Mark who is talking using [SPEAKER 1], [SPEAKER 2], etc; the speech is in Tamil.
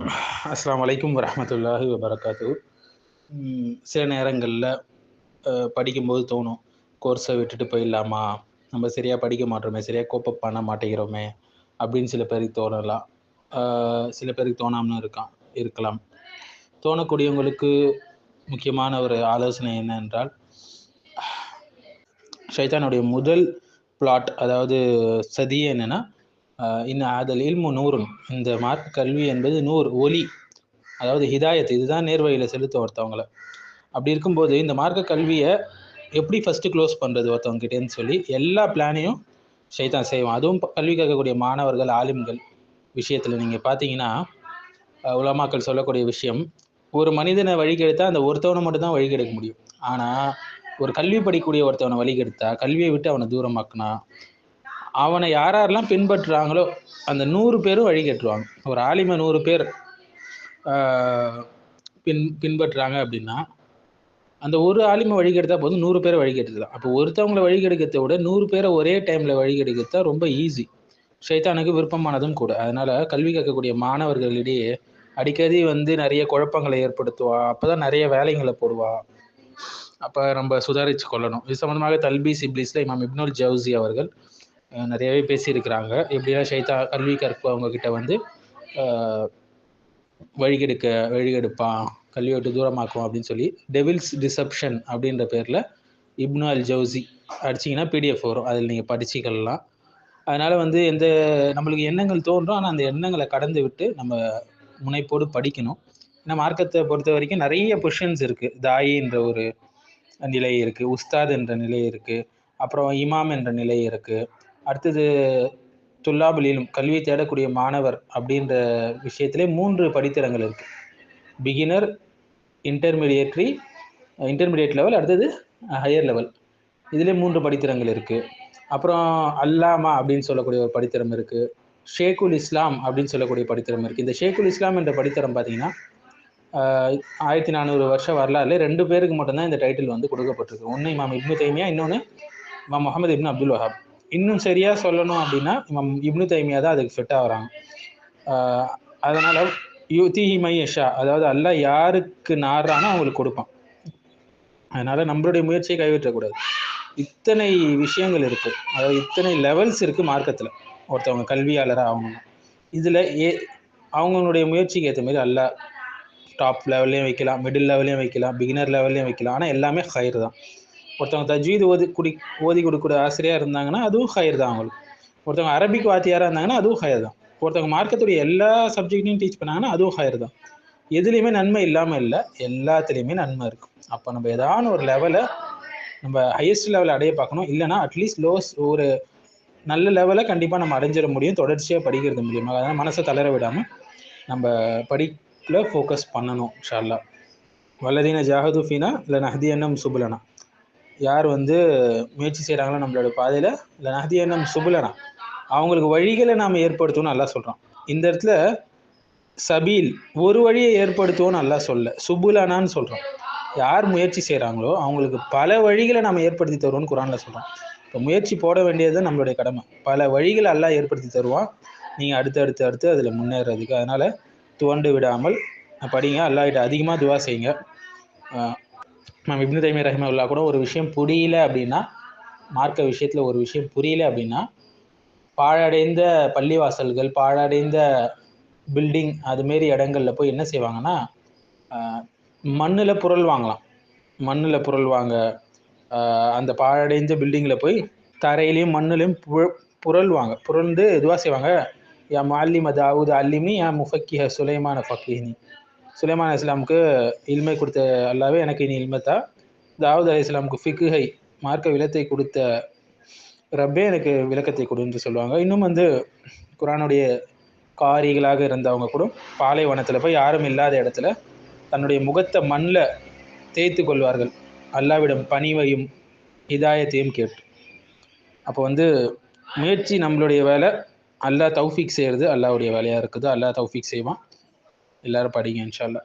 [SPEAKER 1] அஸ்லாம் அலைக்கும் வரமத்துல்லாஹி வபரகாத்து சில நேரங்களில் படிக்கும்போது தோணும் கோர்ஸை விட்டுட்டு போயிடலாமா? நம்ம சரியாக படிக்க மாட்டோமே சரியாக கோப்பப் பண்ண மாட்டேங்கிறோமே அப்படின்னு சில பேருக்கு தோணலாம். சில பேருக்கு தோணாமலும் இருக்கான் இருக்கலாம். தோணக்கூடியவங்களுக்கு முக்கியமான ஒரு ஆலோசனை என்னென்றால் சைதானுடைய ஷைத்தானுடைய முதல் பிளாட் அதாவது சதி என்னென்னா இன்னும் அதில் இல்மு நூறும் இந்த மார்க் கல்வி என்பது நூறு ஒலி அதாவது ஹிதாயத் இதுதான் நேர்வழியில் செலுத்த ஒருத்தவங்களை. அப்படி இருக்கும்போது இந்த மார்க்க கல்வியை எப்படி ஃபஸ்ட்டு க்ளோஸ் பண்ணுறது ஒருத்தவங்க கிட்டேன்னு சொல்லி எல்லா பிளானையும் சைதான் செய்வான். அதுவும் கல்வி கேட்கக்கூடிய மாணவர்கள் ஆலிம்கள் விஷயத்தில் நீங்கள் பார்த்தீங்கன்னா உலமாக்கள் சொல்லக்கூடிய விஷயம் ஒரு மனிதனை வழிகெடுத்தா அந்த ஒருத்தவனை மட்டும் தான் வழிகெடுக்க முடியும். ஆனால் ஒரு கல்வி படிக்கக்கூடிய ஒருத்தவனை வழிகெடுத்தா கல்வியை விட்டு அவனை தூரமாக்குனா அவனை யார் யாரெல்லாம் பின்பற்றுறாங்களோ அந்த நூறு பேரும் வழிகட்டுருவாங்க ஒரு ஆலிமை நூறு பேர் பின் பின்பற்றுறாங்க அப்படின்னா அந்த ஒரு ஆலிமை வழிகெடுத்தா போதும் நூறு பேரை வழிகெடுத்துலாம் அப்போ ஒருத்தவங்களை வழிகெடுக்கிறத விட நூறு பேரை ஒரே டைமில் வழிகெடுக்கிறதா ரொம்ப ஈஸி ஷைத்தானுக்கு விருப்பமானதும் கூட. அதனால் கல்வி கற்கக்கூடிய மாணவர்களிடையே அடிக்கடி வந்து நிறைய குழப்பங்களை ஏற்படுத்துவா. அப்போ தான் நிறைய வேலைங்களை போடுவா. அப்போ நம்ம சுதாரித்து கொள்ளணும். இது சம்மந்தமாக தல்பி சிப்லிஸில் இமாம் இப்னுல் ஜவுசி அவர்கள் நிறையவே பேசியிருக்கிறாங்க. எப்படின்னா ஷைத்தா கல்வி கற்பவங்கக்கிட்ட வந்து வழிகெடுக்க வழிகெடுப்பான் கல்வியை விட்டு தூரமாக்கும் அப்படின்னு சொல்லி டெவில்ஸ் டிசப்ஷன் அப்படின்ற பேரில் இப்னு அல் ஜவுசி அடிச்சிங்கன்னா பிடிஎஃப் வரும். அதில் நீங்கள் படிச்சுக்கலாம். அதனால் வந்து எந்த நம்மளுக்கு எண்ணங்கள் தோன்றும். ஆனால் அந்த எண்ணங்களை கடந்து விட்டு நம்ம முனைப்போடு படிக்கணும். ஏன்னா மார்க்கத்தை பொறுத்த வரைக்கும் நிறைய பொஷன்ஸ் இருக்குது தாயின்ற ஒரு நிலை இருக்குது உஸ்தாத் என்ற நிலை இருக்குது அப்புறம் இமாம் என்ற நிலை இருக்குது அடுத்தது துல்லாபலிலும் கல்வி தேடக்கூடிய மாணவர் அப்படின்ற விஷயத்திலே மூன்று படித்தரங்கள் இருக்குது பிகினர் இன்டர்மீடியேட்ரி இன்டர்மீடியேட் லெவல் அடுத்தது ஹையர் லெவல் இதிலே மூன்று படித்தரங்கள் இருக்குது அப்புறம் அல்லாமா அப்படின்னு சொல்லக்கூடிய ஒரு படித்தரம் இருக்குது ஷேகுல் இஸ்லாம் அப்படின்னு சொல்லக்கூடிய படித்தரம் இருக்குது இந்த ஷேகுல் இஸ்லாம் என்ற படித்தரம் பார்த்தீங்கன்னா ஆயிரத்தி நானூறு வருஷ வரலாறுல ரெண்டு பேருக்கு மட்டும்தான் இந்த டைட்டில் வந்து கொடுக்கப்பட்டிருக்கு. ஒன்று இமாம் இப்னு தைமியா இன்னொன்று இமாம் முகமது இப்னு அப்துல் வஹாப். இன்னும் சரியாக சொல்லணும் அப்படின்னா இமாம் இப்னு தைமியா தான் அதுக்கு ஃபிட் ஆகிறாங்க அதனால் யூ மையஷா அதாவது அல்ல யாருக்கு நாடுறானோ அவங்களுக்கு கொடுப்பான். அதனால் நம்மளுடைய முயற்சியை கைவிட்டக்கூடாது. இத்தனை விஷயங்கள் இருக்குது அதாவது இத்தனை லெவல்ஸ் இருக்குது மார்க்கத்தில். ஒருத்தவங்க கல்வியாளராக ஆகணும் இதில் ஏ அவங்களுடைய முயற்சிக்கு ஏற்ற மாதிரி அல்ல டாப் லெவல்லையும் வைக்கலாம் மிடில் லெவல்லையும் வைக்கலாம் பிகினர் லெவல்லையும் வைக்கலாம். ஆனால் எல்லாமே ஹையர் தான். ஒருத்தவங்க தஜ்வீது ஓதி குடி ஓதி கொடுக்குற ஆசிரியராக இருந்தாங்கன்னா அதுவும் ஹையர் தான் அவங்களுக்கு. ஒருத்தவங்க அரபிக் வாத்தியாராக இருந்தாங்கன்னா அதுவும் ஹையர் தான். ஒருத்தவங்க மார்க்கத்துடைய எல்லா சப்ஜெக்டையும் டீச் பண்ணாங்கன்னா அதுவும் ஹையர் தான். எதுலேயுமே நன்மை இல்லாமல் இல்லை எல்லாத்துலேயுமே நன்மை இருக்கும். அப்போ நம்ம ஏதான ஒரு லெவலை நம்ம ஹையஸ்ட் லெவலில் அடைய பார்க்கணும். இல்லைனா அட்லீஸ்ட் லோஸ் ஒரு நல்ல லெவலை கண்டிப்பாக நம்ம அடைஞ்சிட முடியும். தொடர்ச்சியாக படிக்கிறது மூலியமாக. அதனால் மனசை தளர விடாமல் நம்ம படிப்பில் ஃபோக்கஸ் பண்ணணும் ஷால்லா வல்லதீன ஜாகதுஃபீனா இல்லை நஹதி அண்ணம் சுபுலனா. யார் வந்து முயற்சி செய்கிறாங்களோ நம்மளோட பாதையில் இல்லை நஹதி சுபுலனா அவங்களுக்கு வழிகளை நாம் ஏற்படுத்தணும்னு நல்லா சொல்கிறோம் இந்த இடத்துல சபீல் ஒரு வழியை ஏற்படுத்துவோம் நல்லா சொல்ல சுபுலனான்னு சொல்கிறோம் யார் முயற்சி செய்கிறாங்களோ அவங்களுக்கு பல வழிகளை நம்ம ஏற்படுத்தி தருவோம்னு குரானில் சொல்கிறோம் இப்போ முயற்சி போட வேண்டியது நம்மளுடைய கடமை. பல வழிகளை எல்லாம் ஏற்படுத்தி தருவான். நீங்கள் அடுத்து அடுத்து அடுத்து அதில் முன்னேறதுக்கு. அதனால் துவண்டு விடாமல் படிங்க. அல்லாஹிட்ட அதிகமாக துவா செய்யுங்க. மேம் இப்னு தைமிய ரஹிமல்லா கூட ஒரு விஷயம் புரியல அப்படின்னா மார்க்க விஷயத்தில் ஒரு விஷயம் புரியல அப்படின்னா பாழடைந்த பள்ளிவாசல்கள் பாழடைந்த பில்டிங் அதுமாரி இடங்கள்ல போய் என்ன செய்வாங்கன்னா மண்ணில் பொருள் வாங்கலாம். மண்ணில் பொருள் வாங்க அந்த பாழடைந்த பில்டிங்கில் போய் தரையிலையும் மண்ணிலையும் புரள் வாங்க புரண்டு இதுவாக செய்வாங்க யா மாலிம தாவூத் அல்லிமி யா முஃபக்கிஹ சுலைமான ஃபக்கீனி சுலைமான் இஸ்லாமுக்கு இல்மை கொடுத்த அல்லாவே எனக்கு இனி இல்மத்தா தாவூத் அலி இஸ்லாமுக்கு ஃபிக்குஹை மார்க்க விளத்தை கொடுத்த ரப்பே எனக்கு விளக்கத்தை கொடுன்னு சொல்லுவாங்க. இன்னும் வந்து குரானுடைய காரிகளாக இருந்தவங்க கூட பாலைவனத்தில் போய் யாரும் இல்லாத இடத்துல தன்னுடைய முகத்தை மண்ணில் தேய்த்து கொள்வார்கள். அல்லாவிடம் பணிவையும் இதாயத்தையும் கேட்டு. அப்போ வந்து முயற்சி நம்மளுடைய வேலை. அல்லாஹ் தௌஃபீக் செய்கிறது அல்லாவுடைய வேலையாக இருக்குது. அல்லாஹ் தௌஃபீக் செய்வான். எல்லாரும் படிங்க இன்ஷால்லா